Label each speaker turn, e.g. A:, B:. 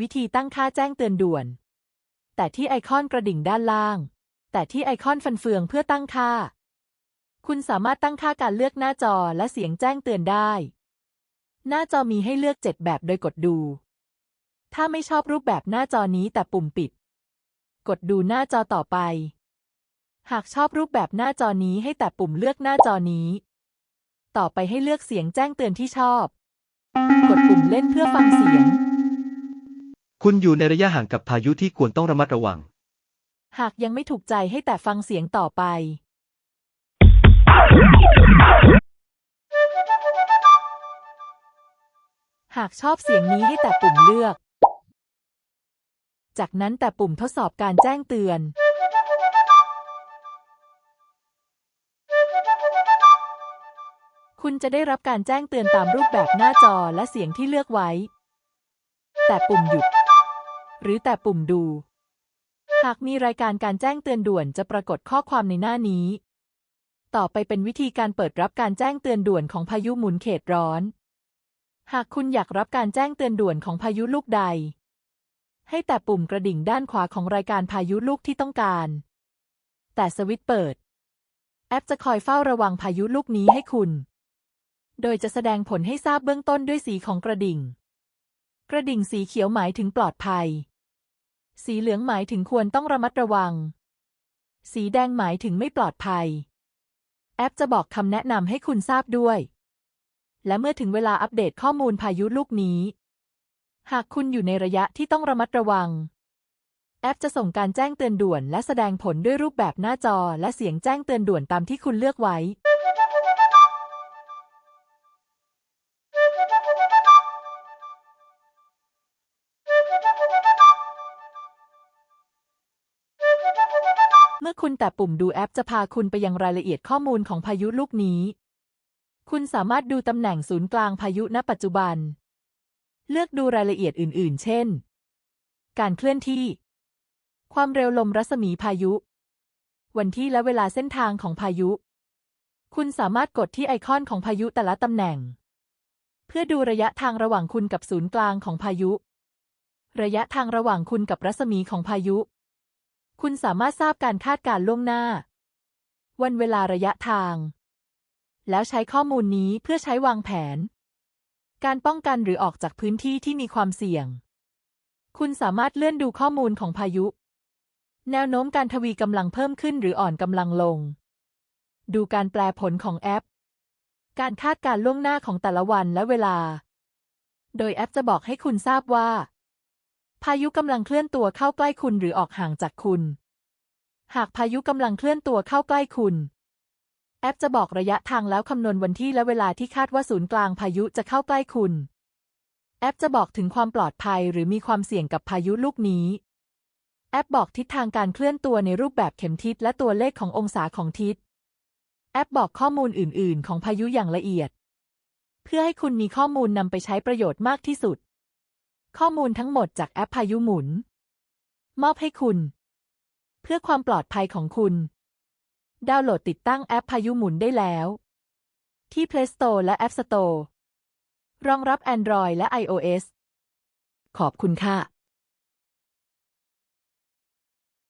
A: วิธีตั้งค่าแจ้งเตือนด่วน แต่ที่ไอคอนกระดิ่งด้านล่าง แต่ที่ไอคอนฟันเฟืองเพื่อตั้งค่า คุณสามารถตั้งค่าการเลือกหน้าจอและเสียงแจ้งเตือนได้ หน้าจอมีให้เลือก 7 แบบโดยกดดู ถ้าไม่ชอบรูปแบบหน้าจอนี้แต่ปุ่มปิด กดดูหน้าจอต่อไป หากชอบรูปแบบหน้าจอนี้ให้แต่ปุ่มเลือกหน้าจอนี้ ต่อไปให้เลือกเสียงแจ้งเตือนที่ชอบ กดปุ่มเล่นเพื่อฟังเสียง
B: คุณอยู่ในระยะห่างกับพายุที่ควรต้องระมัดระวัง
A: หากยังไม่ถูกใจให้แต่ฟังเสียงต่อไป หากชอบเสียงนี้ให้แต่ปุ่มเลือก จากนั้นแต่ปุ่มทดสอบการแจ้งเตือน คุณจะได้รับการแจ้งเตือนตามรูปแบบหน้าจอและเสียงที่เลือกไว้ แต่ปุ่มหยุด หรือแต่ปุ่มดู หากมีรายการการแจ้งเตือนด่วนจะปรากฏข้อความในหน้านี้ ต่อไปเป็นวิธีการเปิดรับการแจ้งเตือนด่วนของพายุหมุนเขตร้อน หากคุณอยากรับการแจ้งเตือนด่วนของพายุลูกใด ให้แต่ปุ่มกระดิ่งด้านขวาของรายการพายุลูกที่ต้องการ แต่สวิตช์เปิด แอปจะคอยเฝ้าระวังพายุลูกนี้ให้คุณ โดยจะแสดงผลให้ทราบเบื้องต้นด้วยสีของกระดิ่งกระดิ่งสีเขียวหมายถึงปลอดภัย สีเหลืองหมายถึงควรต้องระมัดระวัง สีแดงหมายถึงไม่ปลอดภัย แอปจะบอกคำแนะนำให้คุณทราบด้วย และเมื่อถึงเวลาอัปเดตข้อมูลพายุลูกนี้ หากคุณอยู่ในระยะที่ต้องระมัดระวัง แอปจะส่งการแจ้งเตือนด่วน และแสดงผลด้วยรูปแบบหน้าจอและเสียงแจ้งเตือนด่วนตามที่คุณเลือกไว้ เมื่อคุณแต่ปุ่มดูแอปจะพาคุณไปยังรายละเอียดข้อมูลของพายุลูกนี้ คุณสามารถดูตำแหน่งศูนย์กลางพายุณปัจจุบัน เลือกดูรายละเอียดอื่น ๆ เช่น การเคลื่อนที่ ความเร็วลมรัศมีพายุ วันที่และเวลาเส้นทางของพายุ คุณสามารถกดที่ไอคอนของพายุแต่ละตำแหน่ง เพื่อดูระยะทางระหว่างคุณกับศูนย์กลางของพายุ ระยะทางระหว่างคุณกับรัศมีของพายุ คุณสามารถทราบการคาดการล่วงหน้า วันเวลาระยะทาง แล้วใช้ข้อมูลนี้เพื่อใช้วางแผน การป้องกันหรือออกจากพื้นที่ที่มีความเสี่ยง คุณสามารถเลื่อนดูข้อมูลของพายุ แนวโน้มการทวีกำลังเพิ่มขึ้นหรืออ่อนกำลังลง ดูการแปลผลของแอป การคาดการล่วงหน้าของแต่ละวันและเวลา โดยแอปจะบอกให้คุณทราบว่า พายุกำลังเคลื่อนตัวเข้าใกล้คุณหรือออกห่างจากคุณ หากพายุกำลังเคลื่อนตัวเข้าใกล้คุณ แอปจะบอกระยะทางแล้วคำนวณวันที่และเวลาที่คาดว่าศูนย์กลางพายุจะเข้าใกล้คุณ แอปจะบอกถึงความปลอดภัยหรือมีความเสี่ยงกับพายุลูกนี้ แอปบอกทิศทางการเคลื่อนตัวในรูปแบบเข็มทิศและตัวเลขขององศาของทิศ แอปบอกข้อมูลอื่น ๆ ของพายุอย่างละเอียด เพื่อให้คุณมีข้อมูลนำไปใช้ประโยชน์มากที่สุด ข้อมูลทั้งหมดจากแอปพายุหมุน มอบให้คุณ เพื่อความปลอดภัยของคุณ ดาวน์โหลดติดตั้งแอปพายุหมุนได้แล้ว ที่ Play Store และ App Store รองรับ Android และ iOS ขอบคุณค่ะ